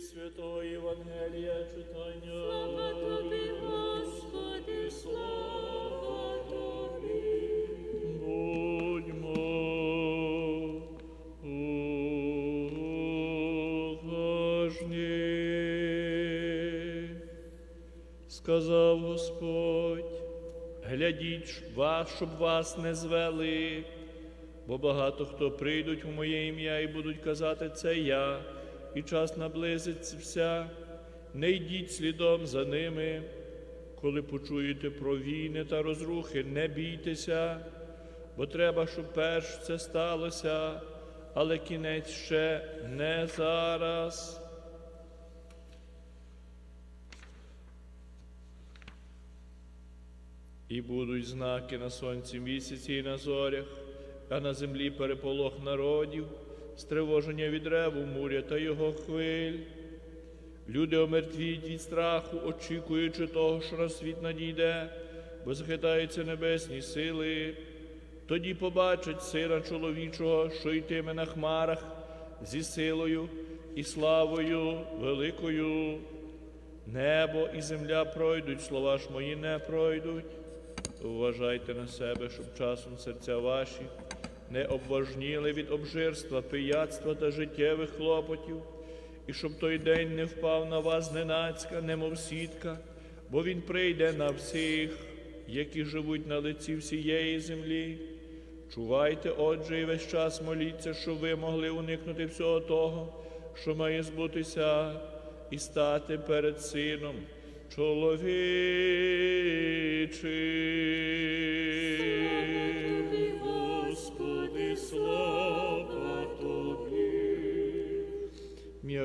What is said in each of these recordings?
Святого Євангелія читання. Слава тобі, Господи, слава тобі. Будьмо уважні. Сказав Господь, глядіть вас, щоб вас не звели, бо багато хто прийдуть у моє ім'я і будуть казати, це я, і час наблизиться. Не йдіть слідом за ними. Коли почуєте про війни та розрухи, не бійтеся, бо треба, щоб перш це сталося, але кінець ще не зараз. І будуть знаки на сонці місяці і на зорях, а на землі переполох народів, стривоження від реву муря та його хвиль. Люди омертвіють від страху, очікуючи того, що на світ надійде, бо захитаються небесні сили. Тоді побачать сина чоловічого, що йтиме на хмарах зі силою і славою великою. Небо і земля пройдуть, слова ж мої не пройдуть. Вважайте на себе, щоб часом серця ваші не обважніли від обжирства, пияцтва та життєвих хлопотів, і щоб той день не впав на вас ненацька, немов сітка, бо він прийде на всіх, які живуть на лиці всієї землі. Чувайте, отже, і весь час моліться, щоб ви могли уникнути всього того, що має збутися, і стати перед сином чоловічим.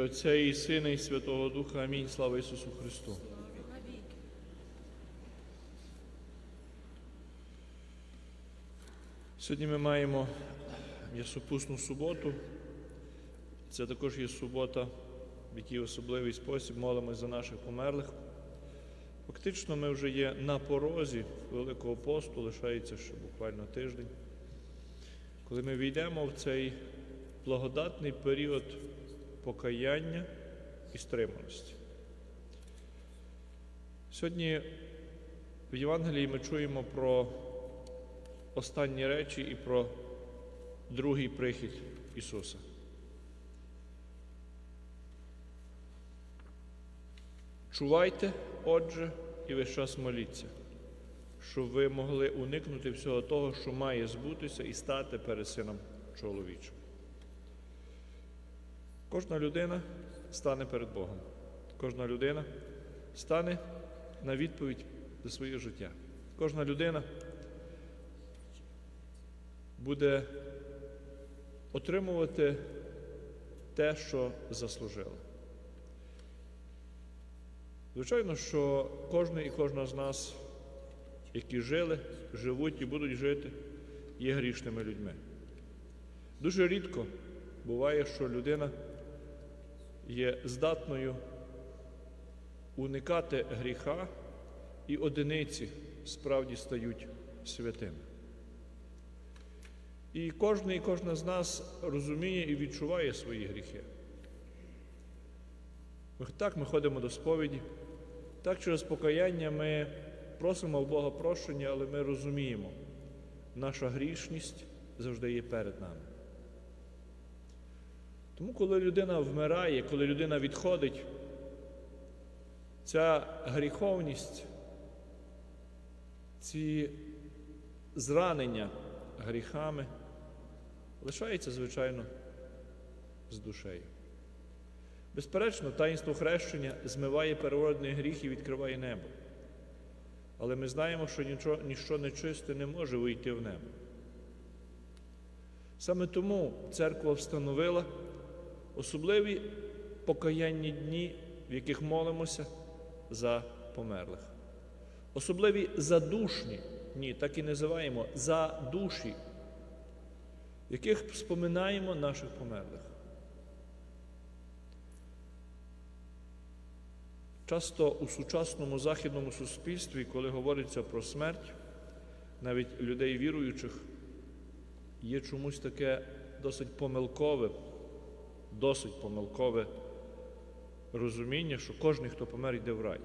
Отця і Сина, і Святого Духа. Амінь. Слава Ісусу Христу. Сьогодні ми маємо м'ясопусну суботу. Це також є субота, в якій особливий спосіб молимось за наших померлих. Фактично, ми вже є на порозі Великого посту, лишається ще буквально тиждень. Коли ми війдемо в цей благодатний період покаяння і стриманості. Сьогодні в Євангелії ми чуємо про останні речі і про другий прихід Ісуса. Чувайте, отже, і весь час моліться, щоб ви могли уникнути всього того, що має збутися і стати перед сином чоловічим. Кожна людина стане перед Богом. Кожна людина стане на відповідь за своє життя. Кожна людина буде отримувати те, що заслужила. Звичайно, що кожен і кожна з нас, які жили, живуть і будуть жити, є грішними людьми. Дуже рідко буває, що людина є здатною уникати гріха, і одиниці справді стають святими. І кожен і кожна з нас розуміє і відчуває свої гріхи. Так ми ходимо до сповіді, так через покаяння ми просимо в Бога прощення, але ми розуміємо, наша грішність завжди є перед нами. Тому, коли людина вмирає, коли людина відходить, ця гріховність, ці зранення гріхами лишається, звичайно, з душею. Безперечно, таїнство хрещення змиває первородний гріх і відкриває небо. Але ми знаємо, що нічого, ніщо нечисте не може вийти в небо. Саме тому церква встановила особливі покаянні дні, в яких молимося за померлих. Особливі задушні дні, так і називаємо за душі, в яких споминаємо наших померлих. Часто у сучасному західному суспільстві, коли говориться про смерть, навіть людей віруючих, є чомусь таке досить помилкове, досить помилкове розуміння, що кожен, хто помер, йде в рай.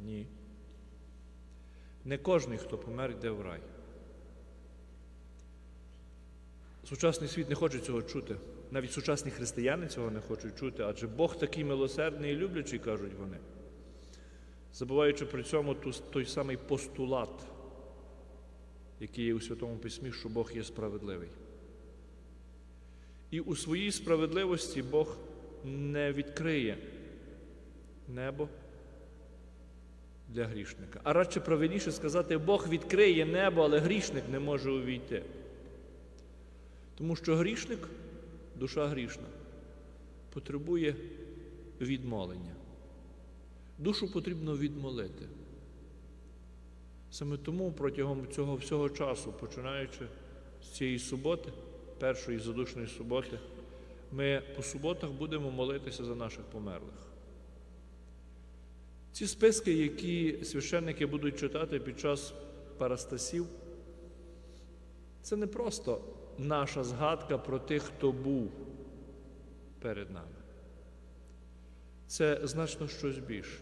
Ні. Не кожен, хто помер, йде в рай. Сучасний світ не хоче цього чути. Навіть сучасні християни цього не хочуть чути, адже Бог такий милосердний і люблячий, кажуть вони, забуваючи при цьому той самий постулат, який є у Святому Письмі, що Бог є справедливий. І у своїй справедливості Бог не відкриє небо для грішника. А радше правильніше сказати, Бог відкриє небо, але грішник не може увійти. Тому що грішник, душа грішна, потребує відмолення. Душу потрібно відмолити. Саме тому протягом цього всього часу, починаючи з цієї суботи, першої задушної суботи, ми по суботах будемо молитися за наших померлих. Ці списки, які священники будуть читати під час парастасів, це не просто наша згадка про тих, хто був перед нами. Це значно щось більше.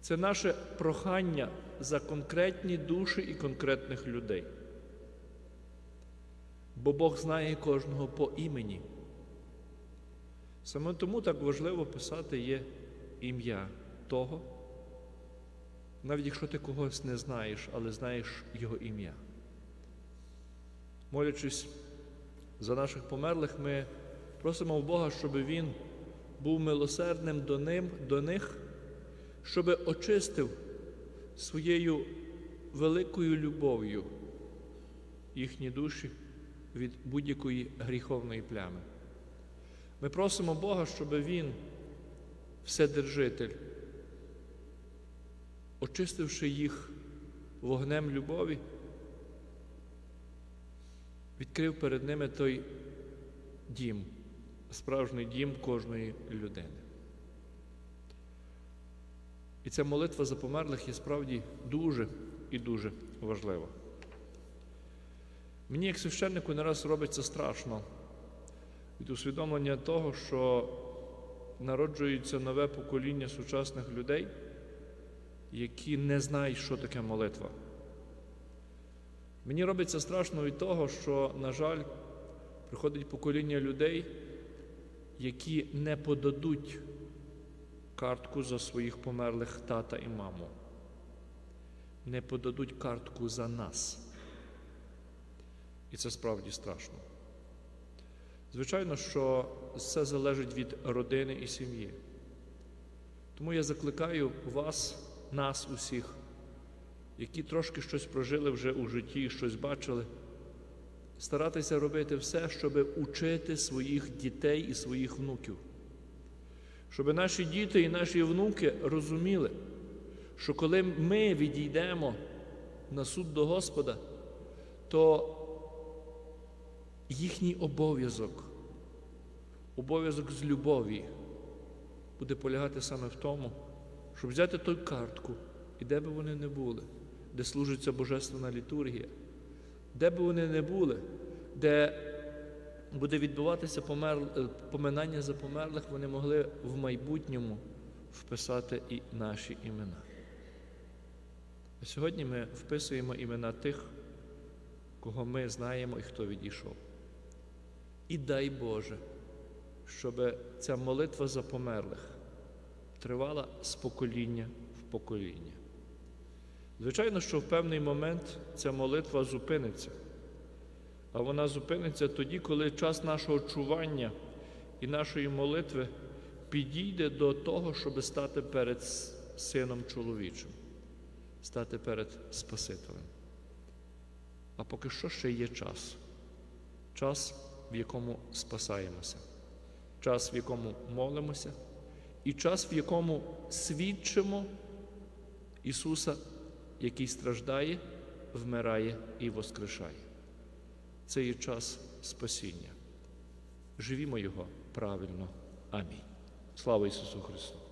Це наше прохання за конкретні душі і конкретних людей. Бо Бог знає кожного по імені. Саме тому так важливо писати є ім'я того, навіть якщо ти когось не знаєш, але знаєш його ім'я. Молячись за наших померлих, ми просимо в Бога, щоб Він був милосердним до, ним, до них, щоб очистив своєю великою любов'ю їхні душі від будь-якої гріховної плями. Ми просимо Бога, щоб Він, Вседержитель, очистивши їх вогнем любові, відкрив перед ними той дім, справжній дім кожної людини. І ця молитва за померлих є справді дуже і дуже важлива. Мені, як священнику, не раз робиться страшно від усвідомлення того, що народжується нове покоління сучасних людей, які не знають, що таке молитва. Мені робиться страшно від того, що, на жаль, приходить покоління людей, які не подадуть картку за своїх померлих тата і маму, не подадуть картку за нас. І це справді страшно. Звичайно, що все залежить від родини і сім'ї. Тому я закликаю вас, нас усіх, які трошки щось прожили вже у житті, щось бачили, старатися робити все, щоб учити своїх дітей і своїх внуків. Щоб наші діти і наші внуки розуміли, що коли ми відійдемо на суд до Господа, то їхній обов'язок, обов'язок з любові буде полягати саме в тому, щоб взяти той картку, і де би вони не були, де служиться Божественна літургія, де би вони не були, де буде відбуватися помер... е, поминання за померлих, вони могли в майбутньому вписати і наші імена. А сьогодні ми вписуємо імена тих, кого ми знаємо і хто відійшов. І дай Боже, щоб ця молитва за померлих тривала з покоління в покоління. Звичайно, що в певний момент ця молитва зупиниться. А вона зупиниться тоді, коли час нашого чування і нашої молитви підійде до того, щоб стати перед Сином чоловічим, стати перед Спасителем. А поки що ще є час. Час, в якому спасаємося, час, в якому молимося, і час, в якому свідчимо Ісуса, який страждає, вмирає і воскрешає. Це є час спасіння. Живімо Його правильно. Амінь. Слава Ісусу Христу!